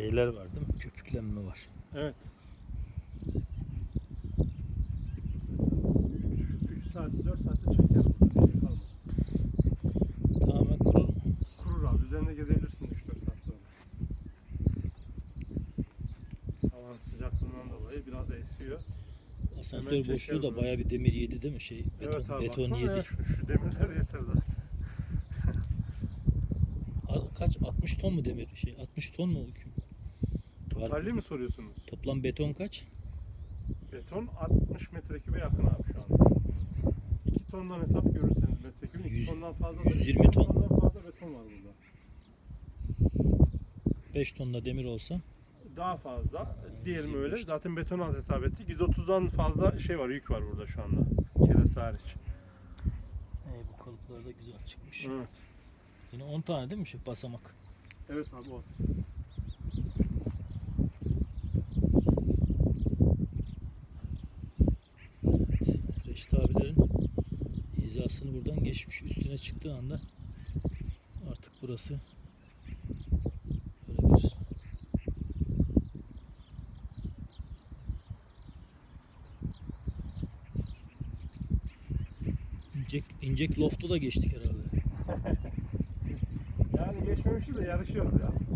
Şeyler var değil mi? Köpüklenme var. Evet. 3 saat 4 saate çeker burada. Bir şey kalmaz. Tamamen kurur mu? Kurur abi. Üzerinde gezebilirsin 3-4 saat sonra. Havanın sıcaklığından dolayı biraz esiyor. Asansör Hemen çeker boşluğu da böyle. bayağı bir demir yedi değil mi? Şey, beton, evet abi beton baksana yedi. ya şu, şu demirler yeter zaten. A- Kaç? 60 ton mu demir? Şey 60 ton mu? Totalli mi soruyorsunuz? Toplam beton kaç? Beton 60 metrekübe yakın abi şu anda. 2 tondan hesap görürseniz metrekübün 2 Yüz- tondan fazla da 120 2 ton. tondan fazla beton var burada. 5 tonda demir olsa Daha fazla. Diyelim 125 öyle. Zaten beton az hesap ettik. 130'dan fazla şey var, yük var burada şu anda. Keresi hariç. e, bu kalıplar da güzel çıkmış. Evet. Yine 10 tane değil mi şu basamak? Evet abi o. Evet. Reşit abilerin hizasını buradan geçmiş. Üstüne çıktığı anda artık burası böyle bir İncek, incek loftu da geçtik herhalde. Yani geçmemişiz de yarışıyoruz ya.